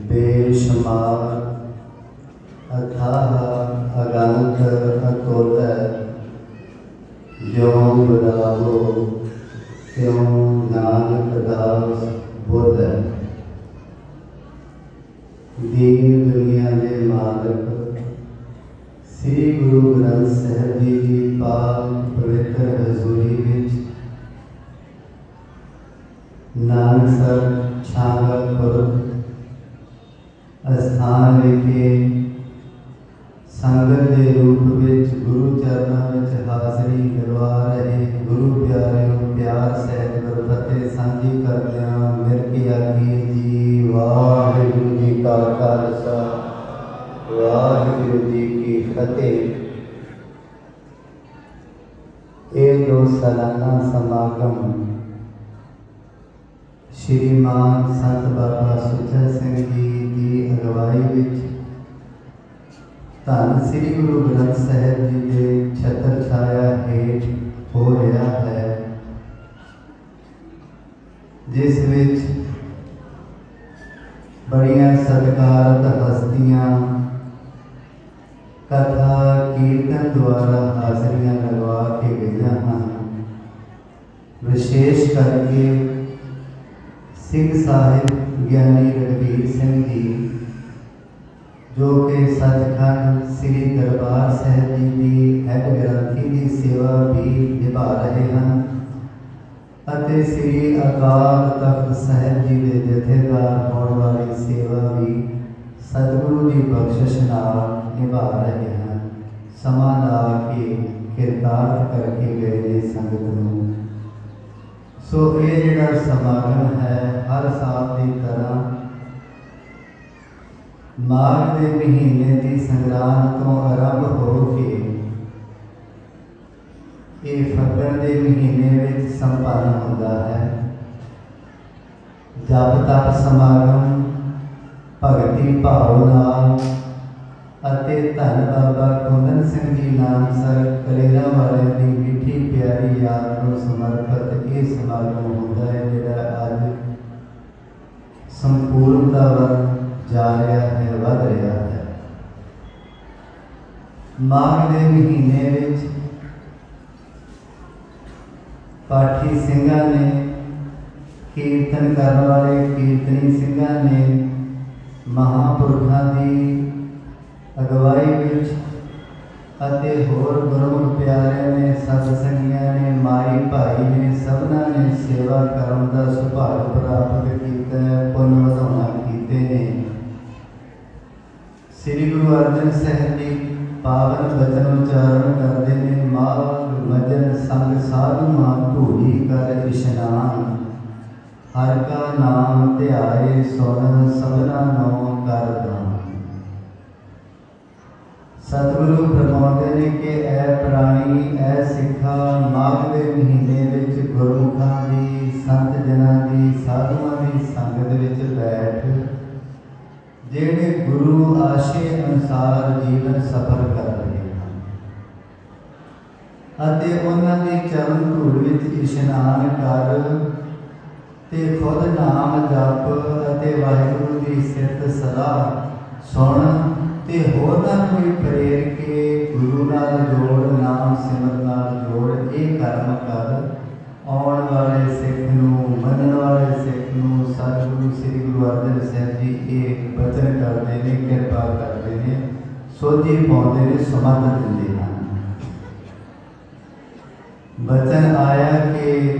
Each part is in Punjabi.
ਬੇਸ਼ੁਮਾਰ, ਅਥਾਹ ਅਗੰਤ ਅਤੁਲ ਜੋ ਬਰਾਵੋ ਕਿਉ ਨਾਨਕ ਦਾਸ ਬੁੱਧ ਦੀਨ ਦੁਨੀਆ ਦੇ ਮਾਲਕ, ਸ੍ਰੀ ਗੁਰੂ ਗ੍ਰੰਥ ਸਾਹਿਬ ਜੀ ਦੀ ਪਾਕ ਪਵਿੱਤਰ ਹਜ਼ੂਰੀ ਵਿੱਚ ਨਾਨਕਸਰ ਛਾਂਗਲਪੁਰ ਅਸਥਾਨ ਵਿਖੇ ਸੰਗਤ ਦੇ ਰੂਪ ਵਿੱਚ ਗੁਰੂ ਚਰਨਾਂ ਵਿੱਚ ਹਾਜ਼ਰੀ ਕਰਵਾ ਰਹੇ ਗੁਰੂ ਪਿਆਰਿਓ, ਪਿਆਰ ਸਹਿਤ ਗੁਰਫਤਿਹ ਸਾਂਝੀ ਕਰਦਿਆਂ ਮਿਲ ਕੇ ਆਖੀਏ ਜੀ, ਵਾਹਿਗੁਰੂ ਜੀ ਕਾ ਖਾਲਸਾ, ਵਾਹਿਗੁਰੂ ਜੀ ਕੀ ਫਤਿਹ। ਇਹ ਦੋ ਸਾਲਾਨਾ ਸਮਾਗਮ ਸ਼੍ਰੀਮਾਨ ਸੰਤ ਬਾਬਾ ਸੁੱਚਾ ਸਿੰਘ ਜੀ ਦੀ ਅਗਵਾਈ ਵਿੱਚ ਧੰਨ ਸ੍ਰੀ ਗੁਰੂ ਗ੍ਰੰਥ ਸਾਹਿਬ ਜੀ ਦੇ ਛਤਰ ਛਾਇਆ ਹੇਠ ਹੋ ਰਿਹਾ ਹੈ। ਜਿਸ ਵਿੱਚ ਬੜੀਆਂ ਸਤਿਕਾਰਤ ਹਸਤੀਆਂ, ਕਥਾ, ਕੀਰਤਨ ਦੁਆਰਾ ਹਾਜ਼ਰੀਆਂ ਲਗਵਾ ਕੇ ਗਈਆਂ ਹਨ। ਵਿਸ਼ੇਸ਼ ਕਰਕੇ ਸਿੰਘ ਸਾਹਿਬ ਗਿਆਨੀ ਰਣਵੀਰ ਸਿੰਘ ਜੀ ਜੋ ਕਿ ਸਤਿਖੰਡ ਸ੍ਰੀ ਦਰਬਾਰ ਸਾਹਿਬ ਜੀ ਦੀ ਹੈਡ ਗ੍ਰੰਥੀ ਦੀ ਸੇਵਾ ਵੀ ਨਿਭਾ ਰਹੇ ਹਨ ਅਤੇ ਸ੍ਰੀ ਅਕਾਲ ਤਖਤ ਸਾਹਿਬ ਜੀ ਦੇ ਜਥੇਦਾਰ ਹੋਣ ਵਾਲੀ ਸੇਵਾ ਵੀ ਸਤਿਗੁਰੂ ਦੀ ਬਖਸ਼ਿਸ਼ ਨਾਲ ਨਿਭਾ ਰਹੇ ਹਨ। ਸਮਾਂ ਲਾ ਕੇ ਕਿਰਤਾਰਥ ਕਰਕੇ ਗਏ ਨੇ ਸੰਗਤ ਨੂੰ। ਸੋ ਇਹ ਜਿਹੜਾ ਸਮਾਗਮ ਹੈ, ਹਰ ਸਾਲ ਦੀ ਤਰ੍ਹਾਂ ਮਾਘ ਦੇ ਮਹੀਨੇ ਦੀ ਸੰਗਰਾਂਦ ਤੋਂ ਆਰੰਭ ਹੋ ਕੇ ਇਹ ਫੱਗਣ ਦੇ ਮਹੀਨੇ ਵਿੱਚ ਸੰਪੰਨ ਹੁੰਦਾ ਹੈ। ਜਪ ਤਪ ਸਮਾਗਮ, ਭਗਤੀ ਭਾਵ ਨਾਲ ਅਤੇ ਧੰਨ ਬਾਬਾ ਕੁੰਦਨ ਸਿੰਘ ਜੀ ਨਾਮ ਸਰ ਕਲੇਰਾ ਵਾਲੇ ਦੀ ਮਿੱਠੀ ਪਿਆਰੀ ਯਾਦ ਨੂੰ ਸਮਰਪਿਤ ਇਹ ਸਮਾਗਮ ਹੁੰਦਾ ਹੈ, ਜਿਹੜਾ ਅੱਜ ਸੰਪੂਰਨਤਾ ਵੱਲ ਜਾ ਰਿਹਾ ਹੈ ਵਧ ਰਿਹਾ ਹੈ। ਮਾਘ ਦੇ ਮਹੀਨੇ ਵਿੱਚ ਪਾਠੀ ਸਿੰਘਾਂ ਨੇ, ਕੀਰਤਨ ਕਰਨ ਵਾਲੇ ਕੀਰਤਨੀ ਸਿੰਘਾਂ ਨੇ ਮਹਾਪੁਰਖਾਂ ਦੀ ਅਗਵਾਈ ਵਿੱਚ ਅਤੇ ਹੋਰ ਗੁਰਮੁਖ ਪਿਆਰਿਆਂ ਨੇ ਸਤ ਸੰਗੀਆਂ ਨੇ, ਮਾਈ ਭਾਈ ਨੇ, ਸਭਨਾਂ ਨੇ ਸੇਵਾ ਕਰਨ ਦਾ ਸੁਭਾਗ ਪ੍ਰਾਪਤ ਕੀਤਾ ਹੈ ਪੁੰਨ ਵਧਾਉਣਾ ਕੀਤੇ ਨੇ। ਸ੍ਰੀ ਗੁਰੂ ਅਰਜਨ ਸਾਹਿਬ ਜੀ ਪਾਵਨ ਬਚਨ ਉਚਾਰਨ ਕਰਦੇ ਨੇ, ਮਾਲ ਮਜਨ ਸੰਗ ਸਾਧੂਆਂ ਧੂੜੀ ਕਰ ਇਸ਼ਨਾਨ। ਹਰ ਕਾ ਨਾਮ ਧਿਆਏ, ਸੁਣ ਸਭਨਾ ਨੋ ਕਰ ਸਤਿਗੁਰੂ ਫਰਮਾਉਂਦੇ ਨੇ ਅਨੁਸਾਰ ਜੀਵਨ ਕਰ ਰਹੇ ਹਨ ਅਤੇ ਉਹਨਾਂ ਦੇ ਚਰਨ ਧੂੜ ਵਿੱਚ ਇਸ਼ਨਾਨ ਕਰ ਤੇ ਖੁਦ ਨਾਮ ਜਪ ਅਤੇ ਵਾਹਿਗੁਰੂ ਦੀ ਸਿਫਤ ਸਲਾਹ ਸੁਣ ਤੇ ਹੋਰਨਾਂ ਨੂੰ ਵੀ ਪ੍ਰੇਰ ਕੇ ਸੋਝੀ ਪਾਉਂਦੇ ਨੇ ਸਮਾਧਨ ਦਿੰਦੇ ਹਨ। ਬਚਨ ਆਇਆ ਕਿ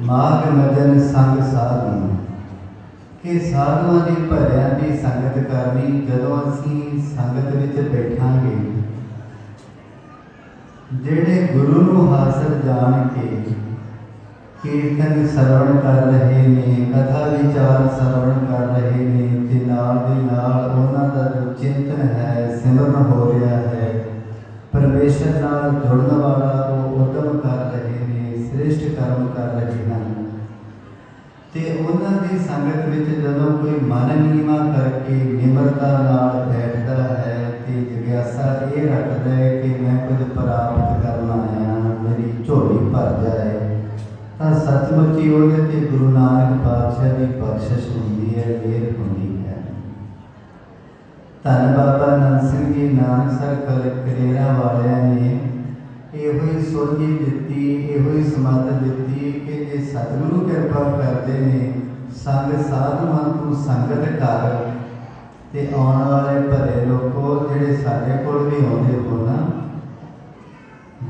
ਮਾਗ ਮਦਨ ਸੰਗ ਸਾਧੂ ਕਿ ਸਾਧੂਆਂ ਦੀ ਭਰਿਆਂ ਦੀ ਸੰਗਤ ਕਰਨੀ, ਜਦੋਂ ਅਸੀਂ ਸੰਗਤ ਵਿੱਚ ਬੈਠਾਂਗੇ, ਜਿਹੜੇ ਗੁਰੂ ਨੂੰ ਹਾਸਲ ਜਾਣ ਕੇ ਕੀਰਤਨ ਸਰਵਣ ਕਰ ਰਹੇ ਨੇ, ਕਥਾ ਵਿਚਾਰ ਸਰਵਣ ਕਰ ਰਹੇ ਨੇ, ਤੇ ਨਾਲ ਦੇ ਨਾਲ ਉਹਨਾਂ ਦਾ ਚਿੰਤਨ ਹੈ, ਸਿਮਰਨ ਹੋ ਰਿਹਾ ਹੈ। ਪਰਮੇਸ਼ਰ ਨਾਲ ਜੁੜਨ ਵਾਲਾ ਉਹ ਉਦਮ ਕਰ ਰਹੇ ਨੇ, ਸ੍ਰੇਸ਼ਟ ਕਰਮ ਕਰ ਰਹੇ ਹਨ। ਤੇ ਉਹਨਾਂ ਦੀ ਸੰਗਤ ਵਿੱਚ ਜਦੋਂ ਕੋਈ ਮਨ ਨੀਵਾ ਕਰਕੇ ਨਿਮਰਤਾ ਨਾਲ ਬੈਠਦਾ ਹੈ ਤੇ ਜਿਗਿਆਸਾ ਇਹ ਰੱਖਦਾ ਹੈ ਕਿ ਮੈਂ ਕੁਝ ਪ੍ਰਾਪਤ ਕਰਨਾ ਆਇਆ, ਮੇਰੀ ਝੋਲੀ ਭਰ ਜਾਏ, ਤਾਂ ਸੱਚਮੁੱਚ ਹੀ ਉਹਦੇ ਤੇ ਗੁਰੂ ਨਾਨਕ ਪਾਤਸ਼ਾਹ ਦੀ ਬਖਸ਼ਿਸ਼ ਹੁੰਦੀ ਹੈ ਮਿਹਰ ਹੁੰਦੀ ਹੈ ਧੰਨ ਬਾਬਾ ਨੰਦ ਸਿੰਘ ਜੀ ਨਾਨਕਸਰ ਕਰ ਕਰੇਰਾ ਵਾਲਿਆਂ ਨੇ ਇਹੋ ਹੀ ਸੋਝੀ ਦਿੱਤੀ, ਇਹੋ ਹੀ ਸਮੱਤ ਦਿੱਤੀ ਕਿ ਜੇ ਸਤਿਗੁਰੂ ਕਿਰਪਾ ਕਰਦੇ ਨੇ, ਸੰਗ ਸਾਧੂਆਂ ਤੂੰ ਸੰਗਤ ਕਰ ਤੇ ਆਉਣ ਵਾਲੇ ਭਲੇ ਲੋਕੋ ਜਿਹੜੇ ਸਾਡੇ ਕੋਲ ਵੀ ਆਉਂਦੇ ਹੋ ਨਾ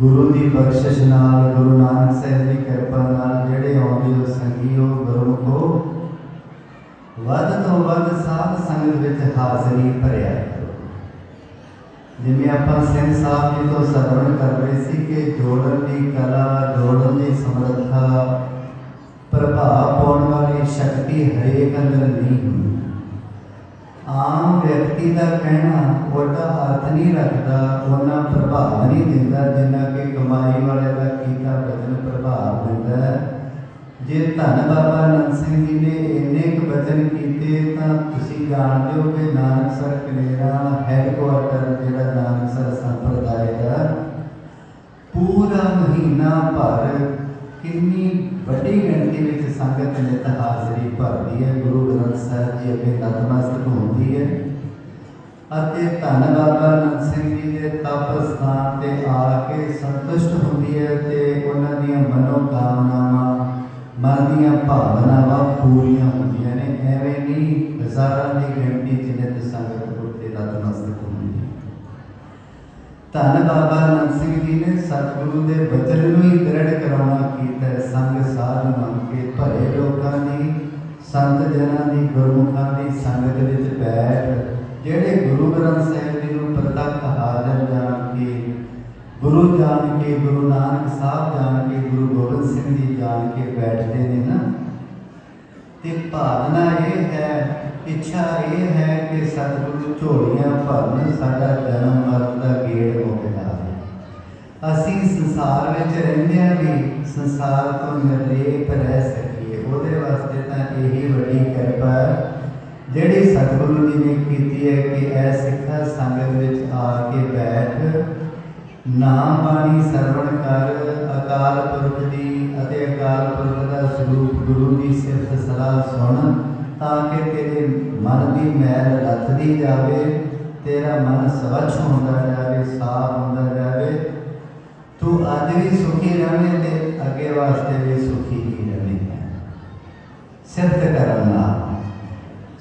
ਗੁਰੂ ਦੀ ਬਖਸ਼ਿਸ਼ ਨਾਲ, ਗੁਰੂ ਨਾਨਕ ਸਾਹਿਬ ਦੀ ਕਿਰਪਾ ਨਾਲ ਜਿਹੜੇ ਆਉਂਦੇ ਹੋ ਸੰਗੀਓ ਗੁਰਮੁਖੋ ਵੱਧ ਤੋਂ ਵੱਧ ਸਾਧ ਸੰਗਤ ਵਿੱਚ ਹਾਜ਼ਰੀ ਭਰਿਆ ਜਿਵੇਂ ਆਪਾਂ ਸਿੰਘ ਸਾਹਿਬ ਜੀ ਤੋਂ ਸਰਵਣ ਕਰ ਰਹੇ ਸੀ ਕਿ ਜੋੜਨ ਦੀ ਕਲਾ, ਜੋੜਨ ਦੀ ਸਮਰੱਥਾ, ਪ੍ਰਭਾਵ ਪਾਉਣ ਵਾਲੀ ਸ਼ਕਤੀ ਹਰੇਕ ਅੰਦਰ ਨਹੀਂ ਹੁੰਦੀ। ਆਮ ਵਿਅਕਤੀ ਦਾ ਕਹਿਣਾ ਉਹਦਾ ਅਰਥ ਨਹੀਂ ਰੱਖਦਾ, ਉਹਨਾਂ ਪ੍ਰਭਾਵ ਨਹੀਂ ਦਿੰਦਾ, ਜਿੰਨਾ ਕਿ ਕਮਾਈ ਵਾਲੇ ਦਾ ਕੀਤਾ ਬਚਨ ਪ੍ਰਭਾਵ ਦਿੰਦਾ। ਜੇ ਧੰਨ ਬਾਬਾ ਅਨੰਦ ਸਿੰਘ ਜੀ ਨੇ ਤੁਸੀਂ ਜਾਣਦੇ ਹੋ ਕਿ ਨਾਨਕਸਰ ਕਲੇਰਾ ਹੈਡਕੁਆਟਰ ਜਿਹੜਾ ਨਾਨਕਸਰ ਸੰਪਰਦਾਇ ਦਾ ਪੂਰਾ ਮਹੀਨਾ ਭਰ ਕਿੰਨੀ ਵੱਡੀ ਗਿਣਤੀ ਵਿੱਚ ਸੰਗਤ ਨਿਤ ਹਾਜ਼ਰੀ ਭਰਦੀ ਹੈ, ਗੁਰੂ ਗ੍ਰੰਥ ਸਾਹਿਬ ਜੀ ਅੱਗੇ ਨਤਮਸਤਕ ਹੁੰਦੀ ਹੈ। ਅਤੇ ਧੰਨ ਬਾਬਾ ਨੰਦ ਸਿੰਘ ਜੀ ਦੇ ਤਪ ਸਥਾਨ ਤੇ ਆ ਕੇ ਸੰਤੁਸ਼ਟ ਹੁੰਦੀ ਹੈ ਤੇ ਉਹਨਾਂ ਦੀਆਂ ਮਨੋਕਾਮਨਾਵਾਂ ਮਨ ਦੀਆਂ ਭਾਵਨਾਵਾਂ ਪੂਰੀਆਂ ਹੁੰਦੀਆਂ ਨੇ, ਐਵੇਂ ਨਹੀਂ ਹਜ਼ਾਰਾਂ ਦੀ ਗਿਣਤੀ ਚ ਨਿਤ ਸੰਗਤ ਉੱਤੇ ਨਤਮਸਤਕ ਹੁੰਦੀ ਹੈ। ਧੰਨ ਬਾਬਾ ਨੰਦ ਸਿੰਘ ਜੀ ਨੇ ਸਤਿਗੁਰੂ ਦੇ ਬਚਨ ਨੂੰ ਹੀ ਦ੍ਰਿੜ ਕਰਾਉਣਾ ਕੀਤਾ ਸੰਗ ਸਾਧ ਮੰਨ ਕੇ ਭਲੇ ਲੋਕਾਂ ਦੀ, ਸੰਤ ਜਨਾਂ ਦੀ, ਗੁਰਮੁਖਾਂ ਦੀ ਸੰਗਤ ਵਿੱਚ ਬੈਠ, ਜਿਹੜੇ ਗੁਰੂ ਗ੍ਰੰਥ ਸਾਹਿਬ ਜੀ ਨੂੰ ਪ੍ਰਤੱਖ ਹਾਜ਼ਰ ਗੁਰੂ ਜਾਣ ਕੇ, ਗੁਰੂ ਨਾਨਕ ਸਾਹਿਬ ਜਾਣ ਕੇ, ਗੁਰੂ ਗੋਬਿੰਦ ਸਿੰਘ ਜੀ ਜਾਣ ਕੇ ਬੈਠਦੇ ਨੇ ਨਾ। ਤੇ ਭਾਵਨਾ ਇਹ ਹੈ, ਇੱਛਾ ਇਹ ਹੈ ਕਿ ਸਤਿਗੁਰੂ ਝੋਲੀਆਂ ਭਰਨ, ਸਾਡਾ ਜਨਮ ਮਰਨ ਦਾ ਗੇੜ ਮੁੱਕ ਜਾਵੇ। ਅਸੀਂ ਸੰਸਾਰ ਵਿੱਚ ਰਹਿੰਦੇ ਰਹਿੰਦਿਆਂ ਵੀ ਸੰਸਾਰ ਤੋਂ ਨਿਰਲੇਪ ਰਹਿ ਸਕੀਏ। ਉਹਦੇ ਵਾਸਤੇ ਤਾਂ ਇਹੀ ਵੱਡੀ ਕਿਰਪਾ ਹੈ। ਜਿਹੜੀ ਸਤਿਗੁਰੂ ਜੀ ਨੇ ਕੀਤੀ ਹੈ ਕਿ ਐ ਸਿੱਖਾ ਸੰਗਤ ਵਿੱਚ ਆ ਕੇ ਬੈਠ ਨਾਮ ਬਾਣੀ ਸਰਵਣ ਕਰ, ਅਕਾਲ ਪੁਰਖ ਦੀ ਅਤੇ ਅਕਾਲ ਪੁਰਖ ਦਾ ਸਰੂਪ ਗੁਰੂ ਦੀ ਸਿਫਤ ਸਲਾਹ ਸੁਣ, ਤਾਂ ਕਿ ਤੇਰੇ ਮਨ ਦੀ ਮੈਲ ਲੱਥਦੀ ਜਾਵੇ, ਤੇਰਾ ਮਨ ਸਵੱਛ ਹੁੰਦਾ ਜਾਵੇ, ਸਾਫ਼ ਹੁੰਦਾ ਜਾਵੇ। ਤੂੰ ਅੱਜ ਵੀ ਸੁਖੀ ਰਹੇ ਤੇ ਅੱਗੇ ਵਾਸਤੇ ਵੀ ਸੁਖੀ ਹੀ ਰਹਿਣੀ ਹੈ ਸਿਫਤ ਕਰਨ ਨਾਲ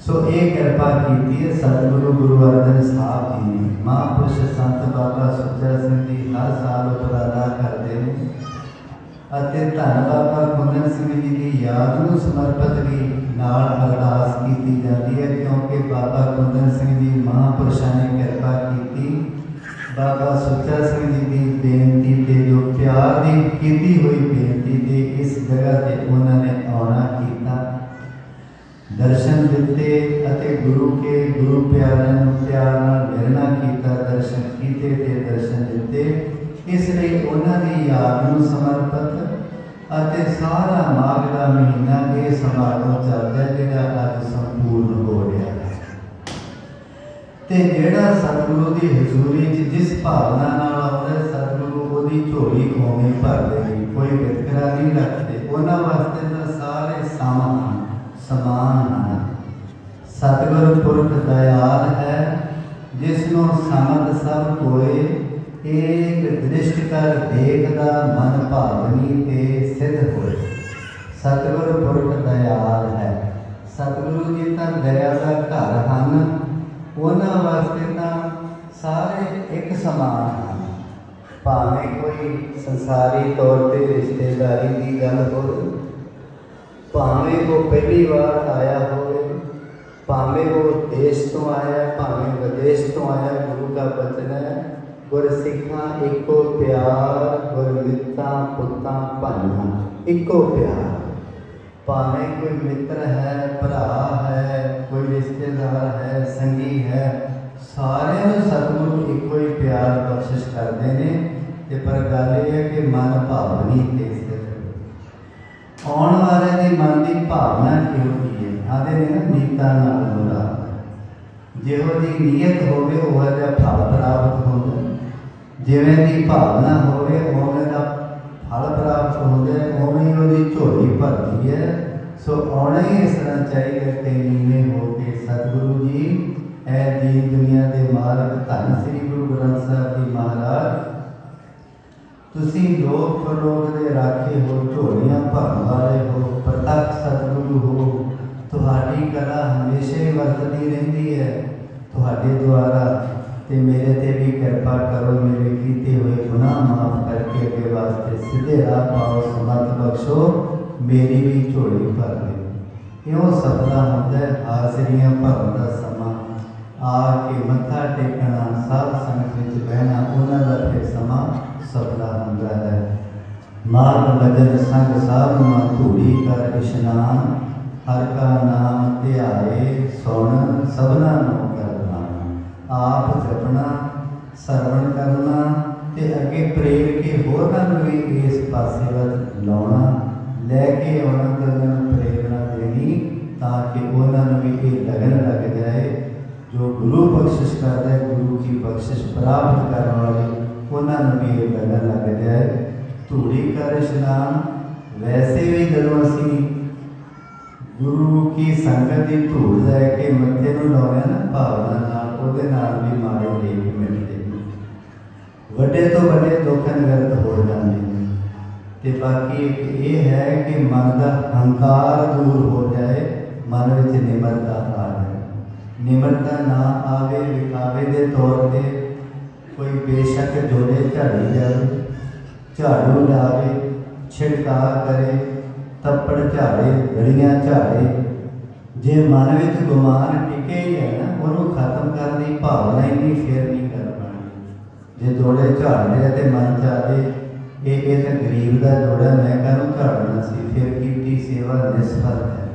ਸੋ ਇਹ ਕਿਰਪਾ ਕੀਤੀ ਹੈ, ਸਤਿਗੁਰੂ ਗੁਰੂ ਅਰਜਨ ਸਾਹਿਬ ਜੀ ਨੇ ਮਹਾਂਪੁਰਸ਼ ਸੰਤ ਬਾਬਾ ਸੁੱਚਾ ਸਿੰਘ ਜੀ ਹਰ ਸਾਲ ਉਪਰਾਲਾ ਕਰਦੇ ਨੇ ਅਤੇ ਧੰਨ ਬਾਬਾ ਗੁੰਦਨ ਸਿੰਘ ਜੀ ਦੀ ਯਾਦ ਨੂੰ ਸਮਰਪਿਤ ਵੀ ਨਾਲ ਅਰਦਾਸ ਕੀਤੀ ਜਾਂਦੀ ਹੈ, ਕਿਉਂਕਿ ਬਾਬਾ ਗੁੰਦਨ ਸਿੰਘ ਜੀ ਮਹਾਂਪੁਰਸ਼ਾਂ ਨੇ ਕਿਰਪਾ ਕੀਤੀ। ਬਾਬਾ ਸੁੱਚਾ ਸਿੰਘ ਜੀ ਦੀ ਬੇਨਤੀ ਤੇ ਜੋ ਪਿਆਰ ਦੀ ਕੀਤੀ ਹੋਈ ਬੇਨਤੀ ਤੇ ਇਸ ਜਗ੍ਹਾ ਤੇ ਉਹਨਾਂ ਦਰਸ਼ਨ ਦਿੱਤੇ ਅਤੇ ਗੁਰੂ ਕੇ, ਗੁਰੂ ਪਿਆਰਿਆਂ ਨੂੰ ਪਿਆਰ ਨਾਲ ਮਿਲਣਾ ਕੀਤਾ, ਦਰਸ਼ਨ ਕੀਤੇ ਤੇ ਦਰਸ਼ਨ ਦਿੱਤੇ। ਇਸ ਲਈ ਉਹਨਾਂ ਦੀ ਯਾਦ ਨੂੰ ਸਮਰਪਿਤ ਅਤੇ ਸਾਰਾ ਮਾਘ ਦਾ ਮਹੀਨਾ ਇਹ ਸਮਾਗਮ ਚੱਲਦਾ ਜਿਹੜਾ ਅੱਜ ਸੰਪੂਰਨ ਹੋ ਰਿਹਾ ਹੈ। ਤੇ ਜਿਹੜਾ ਸਤਿਗੁਰੂ ਦੀ ਹਜ਼ੂਰੀ 'ਚ ਜਿਸ ਭਾਵਨਾ ਨਾਲ ਆਉਂਦਾ ਸਤਿਗੁਰੂ ਉਹਦੀ ਝੋਲੀ ਖੋਵੇਂ ਭਰਦੇ ਨੇ, ਕੋਈ ਵਿਤਕਰਾ ਨਹੀਂ ਰੱਖਦੇ। ਉਹਨਾਂ ਵਾਸਤੇ ਤਾਂ ਸਾਰੇ ਸਮਾਨ ਸਮਾਨ ਹਨ ਸਤਿਗੁਰ ਪੁਰਖ ਦਇਆਲ ਹੈ, ਜਿਸ ਨੂੰ ਸਮਦ ਸਭ ਕੋਏ, ਏਕ ਦ੍ਰਿਸ਼ਟ ਕਰ ਦੇਖਦਾ ਮਨ ਭਾਵਨੀ ਤੇ ਸਿੱਧ ਹੋਏ। ਸਤਿਗੁਰ ਪੁਰਖ ਦਇਆਲ ਹੈ, ਸਤਿਗੁਰੂ ਜੀ ਤਾਂ ਦਇਆ ਦਾ ਘਰ ਹਨ, ਉਹਨਾਂ ਵਾਸਤੇ ਤਾਂ ਸਾਰੇ ਇੱਕ ਸਮਾਨ ਹਨ। ਭਾਵੇਂ ਕੋਈ ਸੰਸਾਰੀ ਤੌਰ ਤੇ ਰਿਸ਼ਤੇਦਾਰੀ ਦੀ ਗੱਲ ਹੋਵੇ ਭਾਵੇਂ ਉਹ ਪਹਿਲੀ ਵਾਰ ਆਇਆ ਹੋਵੇ, ਭਾਵੇਂ ਉਹ ਦੇਸ਼ ਤੋਂ ਆਇਆ, ਭਾਵੇਂ ਵਿਦੇਸ਼ ਤੋਂ ਆਇਆ, ਗੁਰੂ ਦਾ ਬਚਨ ਹੈ ਗੁਰ ਸਿੱਖਾਂ ਇੱਕੋ ਪਿਆਰ ਗੁਰ ਮਿੱਤਾਂ ਪੁੱਤਾਂ, ਭਾਈਆਂ ਇੱਕੋ ਪਿਆਰ। ਭਾਵੇਂ ਕੋਈ ਮਿੱਤਰ ਹੈ, ਭਰਾ ਹੈ, ਕੋਈ ਰਿਸ਼ਤੇਦਾਰ ਹੈ, ਸੰਗੀ ਹੈ, ਸਾਰਿਆਂ ਨੂੰ ਸਤਿਗੁਰੂ ਇੱਕੋ ਹੀ ਪਿਆਰ ਬਖਸ਼ਿਸ਼ ਕਰਦੇ ਨੇ। ਤੇ ਪਰ ਗੱਲ ਇਹ ਹੈ ਕਿ ਮਨ ਭਾਵਨੀ ਤੇ ਸਥਿਤ ਆਉਣ ਵਾਲੇ ਦੇ ਮਨ ਦੀ ਭਾਵਨਾ ਕਿਹੋ ਜਿਹੀ ਹੈ? ਆਦੇ ਨੇ ਨਾ, ਨੀਤਾਂ ਨਾਲ ਮੁਰਾ ਜਿਹੋ ਦੀ ਨੀਅਤ ਹੋਵੇ, ਉਹ ਜਿਹਾ ਫਲ ਪ੍ਰਾਪਤ ਹੁੰਦਾ ਜਿਵੇਂ ਦੀ ਭਾਵਨਾ ਹੋਵੇ, ਉਵੇਂ ਦਾ ਫਲ ਪ੍ਰਾਪਤ ਹੁੰਦੇ ਉਵੇਂ ਉਹਦੀ ਝੋਲੀ ਭਰਦੀ ਹੈ। ਸੋ ਆਉਣਾ ਹੀ ਇਸ ਤਰ੍ਹਾਂ ਚਾਹੀਦਾ ਕਿ ਨੀਵੇਂ ਹੋ ਕੇ ਸਤਿਗੁਰੂ ਜੀ, ਇਹ ਦੀਨ ਦੁਨੀਆ ਦੇ ਮਾਲਕ ਧੰਨ ਸ੍ਰੀ ਗੁਰੂ ਗ੍ਰੰਥ ਸਾਹਿਬ ਜੀ ਮਹਾਰਾਜ, ਤੁਸੀਂ ਲੋਕ ਪਰਲੋਕ ਦੇ ਰਾਖੇ ਹੋ, ਝੋਲੀਆਂ ਭਰਨ ਵਾਲੇ ਹੋ ਪ੍ਰਤੱਖ ਸਤਿਗੁਰੂ ਹੋ, ਤੁਹਾਡੀ ਕਲਾ ਹਮੇਸ਼ਾ ਵਰਤਦੀ ਰਹਿੰਦੀ ਹੈ। ਤੁਹਾਡੇ ਦੁਆਰਾ ਤੇ ਮੇਰੇ ਤੇ ਵੀ ਕਿਰਪਾ ਕਰੋ, ਮੇਰੇ ਕੀਤੇ ਹੋਏ ਗੁਨਾਹ ਮਾਫ ਕਰਕੇ ਅੱਗੇ ਵਾਸਤੇ ਸਿੱਧੇ ਰਾਹ ਪਾਓ, ਸਮਤ ਬਖਸ਼ੋ, ਮੇਰੀ ਵੀ ਝੋਲੀ ਭਰ ਦੇ ਇਉਂ ਸਪਨਾ ਹੁੰਦਾ ਹੈ, ਹਾਜ਼ਰੀਆਂ ਭਰਨ ਦਾ ਸਮਾਂ। ਆ ਕੇ ਮੱਥਾ ਟੇਕਣਾ, ਸਾਧ ਸੰਗਤ ਵਿੱਚ ਬਹਿਣਾ, ਉਹਨਾਂ ਦਾ ਫਿਰ ਸਮਾਂ ਸਪਨਾ ਹੁੰਦਾ ਹੈ। ਮਾਰਗ ਬਜਨ ਸੰਗ ਸਾਧ ਮਾ ਧੂੜੀ ਕਰ ਇਸ਼ਨਾਨ, ਹਰ ਕਾ ਨਾਮ ਧਿਆਏ ਸੁਣ, ਸਭਨਾ ਨੂੰ ਕਰਨਾ ਆਪ ਜਪਣਾ, ਸਰਵਣ ਕਰਨਾ ਤੇ ਅੱਗੇ ਪ੍ਰੇਮ ਕੇ ਹੋਰਾਂ ਨੂੰ ਵੀ ਇਸ ਪਾਸੇ ਵੱਲ ਲਾਉਣਾ। ਲੈ ਕੇ ਉਹਨਾਂ ਤੇ ਉਹਨਾਂ ਨੂੰ ਪ੍ਰੇਰਣਾ ਦੇਣੀ ਤਾਂ ਕਿ ਉਹਨਾਂ ਨੂੰ ਵੀ ਇਹ ਲਗਨ ਲੱਗ ਜਾਏ। ਜੋ ਗੁਰੂ ਬਖਸ਼ਿਸ਼ ਕਰਦਾ ਹੈ, ਗੁਰੂ ਕੀ ਬਖਸ਼ਿਸ਼ ਪ੍ਰਾਪਤ ਕਰਨ ਵਾਲੇ, ਉਹਨਾਂ ਨੂੰ ਵੀ ਇਹ ਲਗਨ ਲੱਗ ਜਾਏ। ਧੂੜੀ ਕਰ ਇਸ਼ਨਾਨ, ਵੈਸੇ ਵੀ ਜਦੋਂ ਅਸੀਂ ਗੁਰੂ ਕੀ ਸੰਗਤ ਦੀ ਧੂੜ ਲੈ ਕੇ ਮੱਥੇ ਨੂੰ ਲਾਉਂਦੇ ਹਾਂ ਨਾ, ਭਾਵਨਾ ਨਾਲ, ਉਹਦੇ ਨਾਲ ਵੀ ਮਾੜੇ ਲੇਖ ਮਿਲਦੇ ਵੱਡੇ ਤੋਂ ਵੱਡੇ ਦੁੱਖ ਨਿਵਰਤ ਹੋ ਜਾਂਦੇ ਨੇ। ਤੇ ਬਾਕੀ ਇੱਕ ਇਹ ਹੈ ਕਿ ਮਨ ਦਾ ਹੰਕਾਰ ਦੂਰ ਹੋ ਜਾਏ, ਮਨ ਵਿੱਚ ਨਿਮਰਤਾ ਆ ਜਾਏ। ਨਿਮਰਤਾ ਨਾ ਆਵੇ, ਵਿਖਾਵੇ ਦੇ ਤੌਰ ਤੇ ਕੋਈ ਬੇਸ਼ੱਕ ਜੋੜੇ ਝੜੀ ਜਾਵੇ। ਝਾੜੂ ਲਾਵੇ ਛਿੜਕਾਅ ਕਰੇ, ਤੱਪੜ ਝਾੜੇ ਗੜੀਆਂ ਝਾੜੇ। ਜੇ ਮਨ ਵਿੱਚ ਗੁਮਾਨ ਟਿਕੇ ਹੀ ਹੈ ਨਾ, ਉਹਨੂੰ ਖਤਮ ਕਰਨ ਦੀ ਭਾਵਨਾ ਹੀ ਨਹੀਂ, ਫੇਰ ਨਹੀਂ ਕਰ ਪਾਣੀ ਜੇ ਜੋੜੇ ਝਾੜ ਲਿਆ ਤੇ ਮਨ ਚ ਇਹ ਇਹ ਗਰੀਬ ਦਾ ਜੋੜਾ, ਮੈਂ ਕਾਹਨੂੰ ਝਾੜਨਾ ਸੀ? ਫਿਰ ਕੀਤੀ ਸੇਵਾ ਨਿਸਫਲ ਹੈ।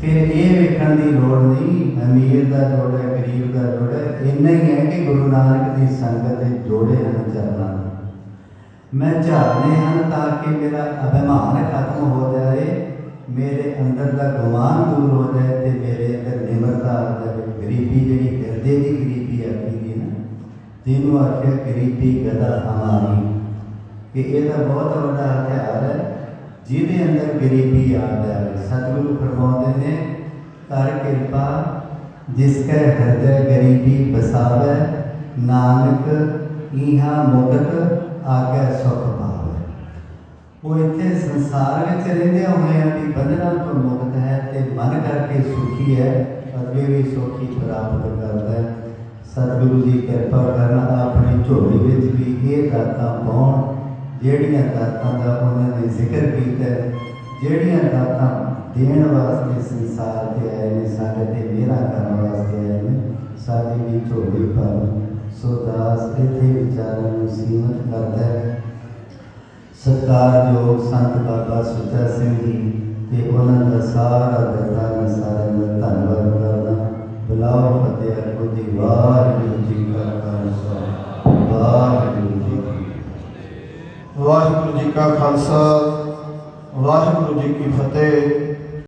ਫਿਰ ਇਹ ਵੇਖਣ ਦੀ ਲੋੜ ਨਹੀਂ, ਅਮੀਰ ਦਾ ਜੋੜਾ, ਗਰੀਬ ਦਾ ਜੋੜਾ, ਇੰਨਾ ਹੀ ਹੈ ਕਿ ਗੁਰੂ ਨਾਨਕ ਦੀ ਸੰਗਤ ਦੇ ਜੋੜੇ ਹਨ ਚੱਲਣਾ ਮੈਂ ਝਾੜਨੇ ਹਨ ਤਾਂ ਕਿ ਮੇਰਾ ਅਭਿਮਾਨ ਖਤਮ ਹੋ ਜਾਏ, ਮੇਰੇ ਅੰਦਰ ਦਾ ਗੁਮਾਨ ਦੂਰ ਹੋ ਜਾਏ ਤੇ ਮੇਰੇ ਅੰਦਰ ਨਿਮਰਤਾ ਆ ਜਾਵੇ। ਗਰੀਬੀ ਜਿਹੜੀ ਹਿਰਦੇ ਦੀ ਗਰੀਬੀ ਆ ਗਈ ਨਾ? ਜਿਹਨੂੰ ਆਖਿਆ ਗਰੀਬੀ ਗਦਾ ਹਮਾਰੀ। ਕਿ ਇਹ ਤਾਂ ਬਹੁਤ ਵੱਡਾ ਹਥਿਆਰ ਹੈ, ਜਿਹਦੇ ਅੰਦਰ ਗਰੀਬੀ ਆ ਜਾਵੇ। ਸਤਿਗੁਰੂ ਫਰਮਾਉਂਦੇ ਨੇ, ਕਰ ਕਿਰਪਾ, ਜਿਸ ਕੈ ਹਿਰਦੈ ਗਰੀਬੀ ਬਸਾਵੇ, ਨਾਨਕ ਇਹਾ ਮੁਕਤ ਆਗੇ ਸੁਖ ਪਾਵੇ। ਉਹ ਇੱਥੇ ਸੰਸਾਰ ਵਿੱਚ ਰਹਿੰਦੇ ਹੋਏ ਵੀ ਬੰਧਨਾਂ ਤੋਂ ਮੁਕਤ ਹੈ ਤੇ ਮਨ ਕਰਕੇ ਸੁਖੀ ਹੈ ਅੱਗੇ ਵੀ ਸੁਖੀ ਪ੍ਰਾਪਤ ਕਰਦਾ ਹੈ। ਸਤਿਗੁਰੂ ਜੀ ਕਿਰਪਾ ਕਰਨ ਆਪਣੀ ਝੋਲੀ ਵਿੱਚ ਵੀ ਇਹ ਦਾਤਾਂ ਪਾਉਣ, ਜਿਹੜੀਆਂ ਦਾਤਾਂ ਦਾ ਉਹਨਾਂ ਨੇ ਜ਼ਿਕਰ ਕੀਤਾ ਜਿਹੜੀਆਂ ਦਾਤਾਂ ਦੇਣ ਵਾਸਤੇ ਸੰਸਾਰ ਤੇ ਆਏ ਨੇ, ਸਾਡੇ ਤੇ ਮੇਰਾ ਕਰਨ ਵਾਸਤੇ ਸਾਡੀ ਵੀ ਝੋਲੀ ਭਰ, ਸੋ ਦਾਸ ਇੱਥੇ ਵਿਚਾਰਾਂ ਨੂੰ ਸੀਮਤ ਕਰਦਾ ਹੈ। ਸਤਿਕਾਰਯੋਗ ਸੰਤ ਬਾਬਾ ਸੁੱਚਾ ਸਿੰਘ ਜੀ ਤੇ ਉਹਨਾਂ ਦਾ ਸਾਰਾ ਦਰਬਾਰ ਮੈਂ ਸਾਰਿਆਂ ਦਾ ਧੰਨਵਾਦ ਕਰਦਾ। ਬੁਲਾਓ ਫਤਿਹ ਆਖੋ ਜੀ ਵਾਹਿਗੁਰੂ ਜੀ ਕਾ ਖਾਲਸਾ, ਵਾਹਿਗੁਰੂ ਜੀ ਵਾਹਿਗੁਰੂ ਜੀ ਕਾ ਖਾਲਸਾ, ਵਾਹਿਗੁਰੂ ਜੀ ਕੀ ਫਤਿਹ।